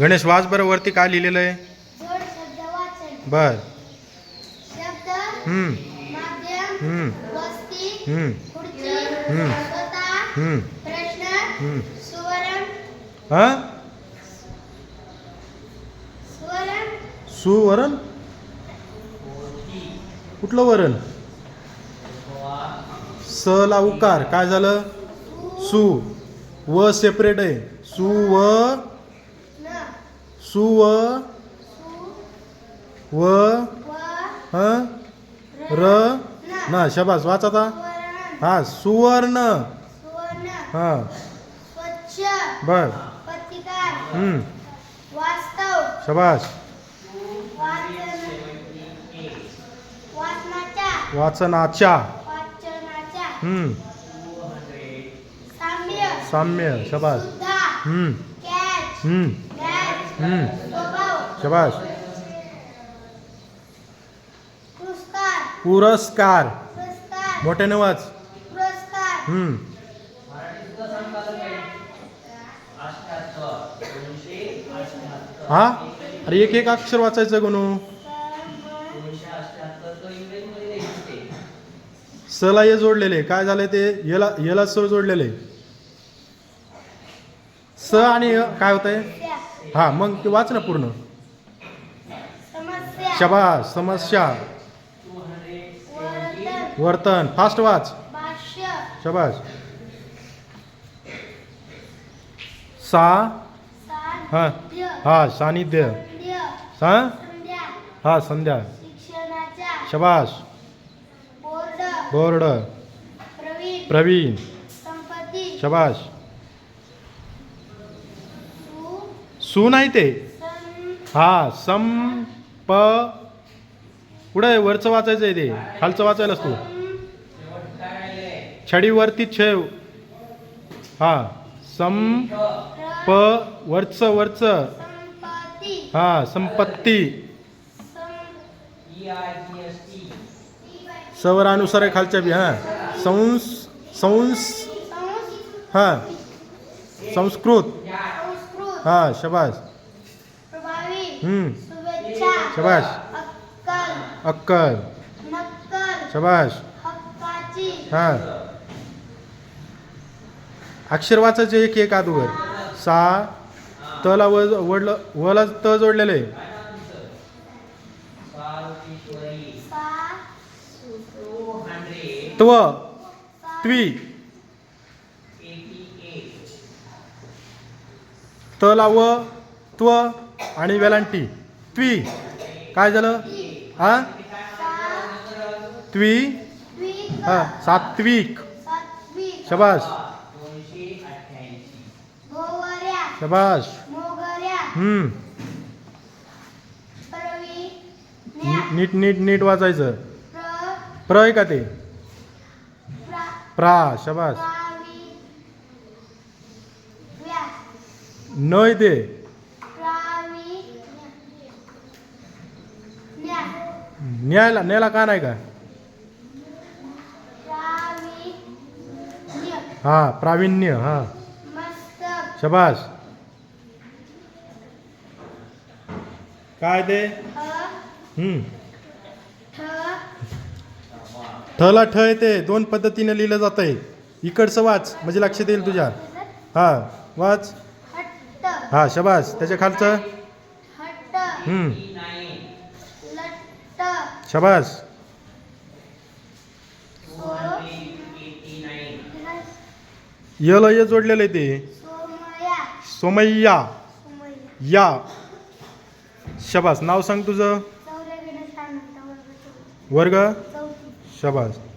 गणेश वाच बरं वरती काय लिहिलेलं आहे? बर. शब्द हम्म. माध्यम हम्म. हम्म. हम्म. हम्म. प्रश्न हम्म. सुवरण. हा? कुठलं वरण? स ला उकार. काय झालं? सु. व सेपरेट आहे. सु व सु व? व? ह? र? ना शबास वाच आता. हा सुवर्ण. सुवर्ण हा. बर. प्रतिकार हम्म. वास्तव शबास. वाचन वाचनाच्या साम्य. साम्य शबास. हम्म. हम्म. शबास पुरस्कार. मोठ्याने वाच हम्म. हा? अरे एक एक अक्षर वाचायचं गणू. सला ये जोडलेले. काय झालंय ते? याला याला स जोडलेले. स आणि काय होत आहे समस्या हा मग ते वाच ना पूर्ण. समस्या. शबास समस्या. वर्तन वर्तन फास्ट वाच. भाष्य. शबास. सा हा साध्य हा सानिध्य हा संध्या. हा संध्या. शिक्षणाच्या. शबास. बोर्ड. बोर्ड. प्रवीण. प्रवीण. संपत्ती. शबास. सु नाही ते. हा सम प पुढे आहे, वरचं वाचायचं आहे ते. खालचं वाचायलाच तू. छडीवरती छेव. हा सम प वरचं वरचं. हा संपत्ती. सवरानुसार आहे खालच्या बी हा. संस संस. हा. संस्कृत. हा प्रभावी हम्म. शबाश अक्कल. शबाश हा. अक्षर वाचायचे एक एक अगोदर सा तला वडलं वला त जोडलेलं. आहे त्व. त्वी. तला व त्व आणि वेलांटी. त्वी. काय झालं? हा? त्वी. हा सात्विक. शबास. शबास. हम्म. नी- नीट नीट नीट वाचायचं. प्र. आहे का ते? प्रा. प्रा न आहे ते न्यायला न्यायला का नाही का? प्रावी हा प्रावीण्य हां. मस्तक काय ते ठला ठ आहे ते. दोन पद्धतीने लिहिलं जात आहे इकडचं वाच म्हणजे लक्षात येईल तुझ्या. हां वाच. हा शबाश त्याच्या खालचं? हट्ट. हम्म. लट्ट. शबाश सो यल य जोडलेलं आहे ते. सोमया सोमय्या. सोमया या. शबास. नाव सांग तुझं. वर्ग. चौथी वर्ग? चौथी. शबास.